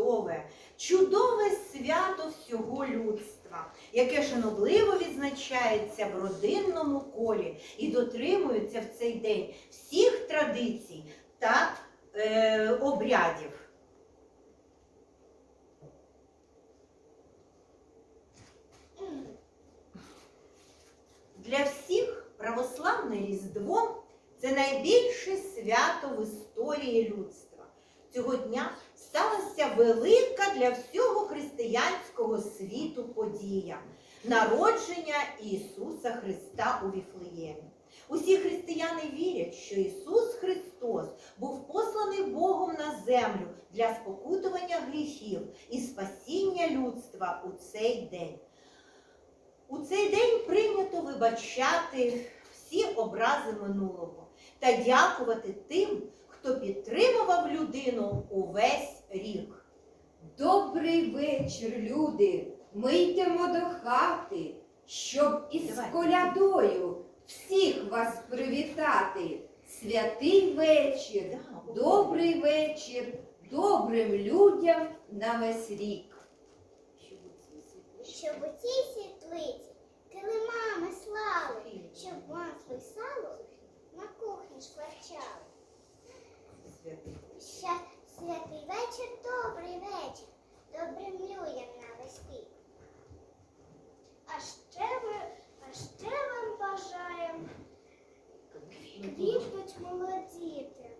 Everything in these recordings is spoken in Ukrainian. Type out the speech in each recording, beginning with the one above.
святкове, чудове свято всього людства, яке шанобливо відзначається в родинному колі і дотримується в цей день всіх традицій та е, обрядів. Для всіх православне Різдво це найбільше свято в історії людства. Цього дня велика для всього християнського світу подія народження Ісуса Христа у Віфлеємі. Усі християни вірять, що Ісус Христос був посланий Богом на землю для спокутування гріхів і спасіння людства у цей день. У цей день прийнято вибачати всі образи минулого та дякувати тим, хто підтримував людину увесь рік. Добрий вечір, люди. Ми йдемо до хати, щоб із Давай. колядою всіх вас привітати. Святий вечір, Да, добрий вечір, добрим людям на весь рік. Щоб у цій світлиці килимами слали, щоб масло й сало на кухні шкварчали. Святий вечір, добрий вечір, добрим людям на весь рік. А ще ми, а ще вам бажаємо квітнуть молодіти,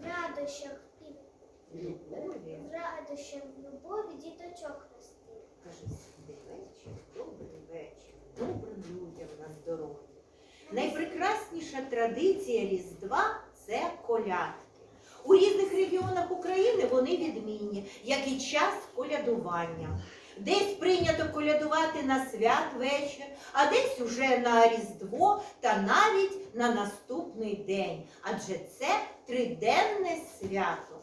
в радощах в радощах в любові діточок рости. Каже, святий вечір, добрий вечір, добрим людям на здоров'я. Найпрекрасніша традиція Різдва це колядки. Регіонах України вони відмінні, як і час колядування. Десь прийнято колядувати на святвечір, а десь уже на Різдво та навіть на наступний день, адже це триденне свято.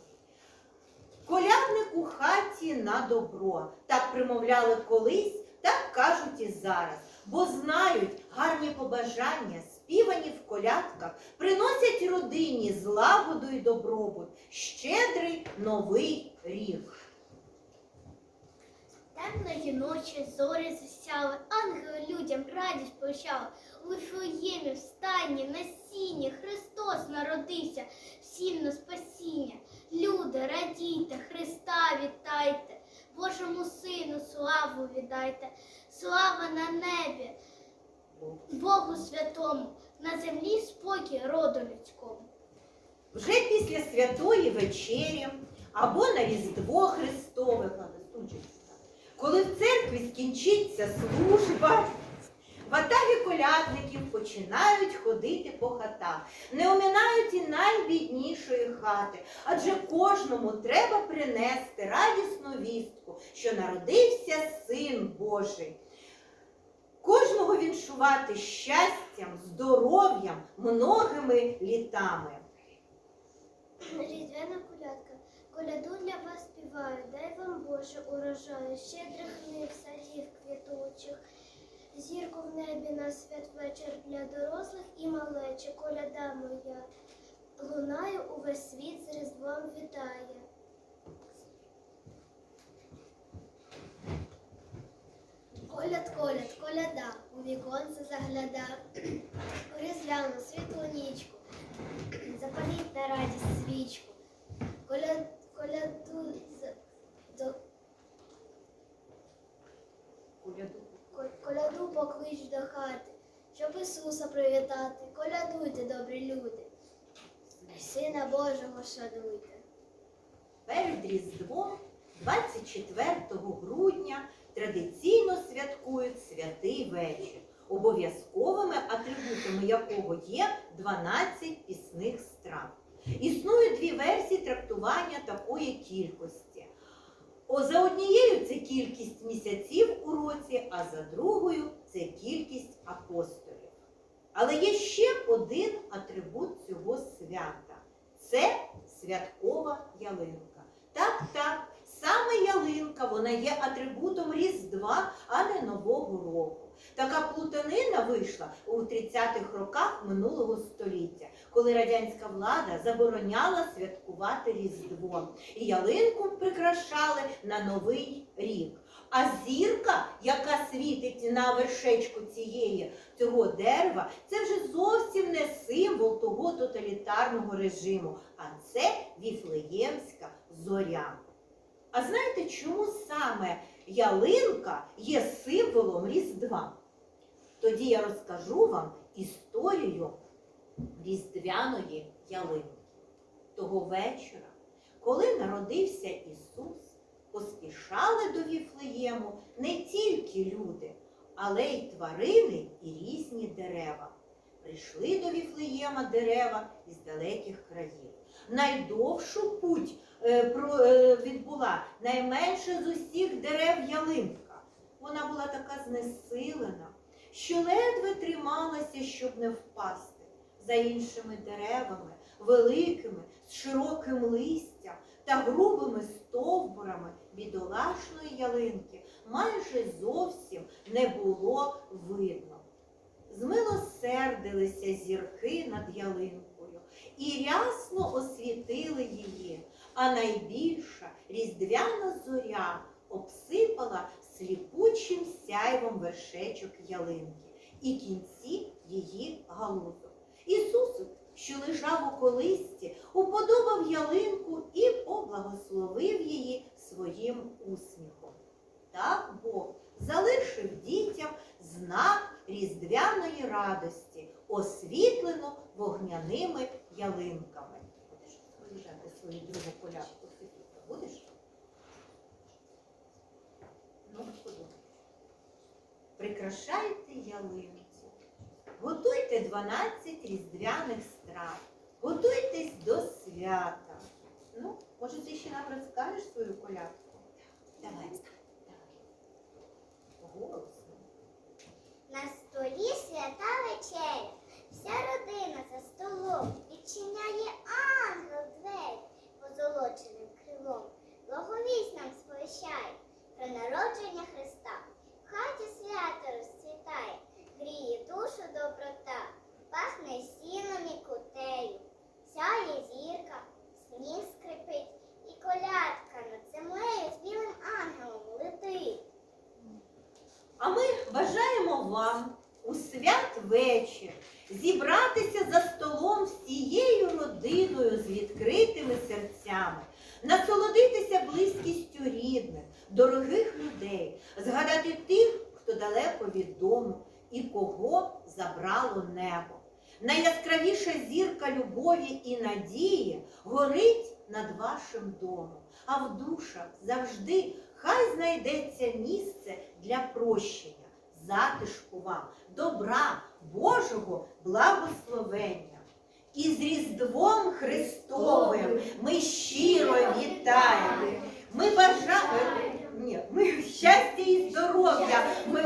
Колядник у хаті на добро. Так примовляли колись, так кажуть і зараз. Бо знають, гарні побажання, співані в колядках, приносять родині злагоду й добробут, щедрий новий рік. Темної ночі зорі засяли, ангели людям радість почали. У Вифлеємі в стайні на сіні Христос народився, всім на спасіння. Люди, радійте, Христа вітайте, Божому Сину славу віддайте, слава на небі, Богу святому, на землі спокій роду людському. Вже після святої вечері або на Різдво Христове, коли в церкві скінчиться служба, ватаги колядників починають ходити по хатах, не оминають і найбіднішої хати, адже кожному треба принести радісну вістку, що народився Син Божий. Віншувати щастям, здоров'ям, многими літами. Різдвяна колядка. Коляду для вас співаю, дай вам Боже урожаю, щедрих нив, садів квітучих. Зірку в небі на святвечір для дорослих і малечі, коляда моя. Лунаю увесь світ з Різдвом вітає. Коляд, коляд, коляда, у віконце загляда, у різдвяну світлу нічку, запаліть на радість свічку. Коляд, коляду, до, Коляду. ко- коляду поклич до хати, щоб Ісуса привітати. Колядуйте, добрі люди, Сина Божого шануйте. Перед Різдвом 24 грудня традиційно святкують святий вечір, обов'язковими атрибутами якого є 12 пісних страв. Існують дві версії трактування такої кількості. О, За однією це кількість місяців у році, а за другою це кількість апостолів. Але є ще один атрибут цього свята це святкова ялинка. Так, так, Саме ялинка, вона є атрибутом Різдва, а не Нового року. Така плутанина вийшла у 30-х роках минулого століття, коли радянська влада забороняла святкувати Різдво. І ялинку прикрашали на Новий рік. А зірка, яка світить на вершечку цієї цього дерева, це вже зовсім не символ того тоталітарного режиму, а це Віфлеємська зоря. А знаєте, чому саме ялинка є символом Різдва? Тоді я розкажу вам історію різдвяної ялинки. Того вечора, коли народився Ісус, поспішали до Віфлеєму не тільки люди, але й тварини і різні дерева. Прийшли до Віфлеєма дерева із далеких країв. Найдовшу путь е, е, відбула найменше з усіх дерев ялинка. Вона була така знесилена, що ледве трималася, щоб не впасти. За іншими деревами, великими, з широким листям та грубими стовбурами бідолашної ялинки майже зовсім не було видно. Змилосердилися зірки над ялинкою і рясно освітили її, а найбільша різдвяна зоря обсипала сліпучим сяйвом вершечок ялинки і кінці її галузок. Ісусик, що лежав у колисці, уподобав ялинку і поблагословив її своїм усміхом. Так Бог залишив дітям знак різдвяної радості, освітлену вогняними ялинками. Будеш розповідати свою другу колядку, Софійка, будеш? Ну, ходи. Прикрашайте ялинцю. Готуйте 12 різдвяних страв. Готуйтесь до свята. Ну, може, ти ще нам розкажеш свою колядку? Давай, давай. Голосно. На столі свята вечеря, вся родина за столом відчиняє ангел двері позолоченим крилом. Благовість нам сповіщає про народження Христа. В хаті свято розцвітає, гріє душу доброта, пахне сіном і кутею, сяє зірка, сніг скрипить, і колядка над землею з білим ангелом летить. А ми бажаємо вам у святвечір зібратися за столом всією родиною з відкритими серцями, насолодитися близькістю рідних, дорогих людей, згадати тих, хто далеко від дому і кого забрало небо. Найяскравіша зірка любові і надії горить над вашим домом, а в душах завжди хай знайдеться місце для прощення, затишку вам, добра, Божого благословення. І з Різдвом Христовим ми щиро вітаємо. Ми бажаємо. Ні, ми щастя і здоров'я. Ми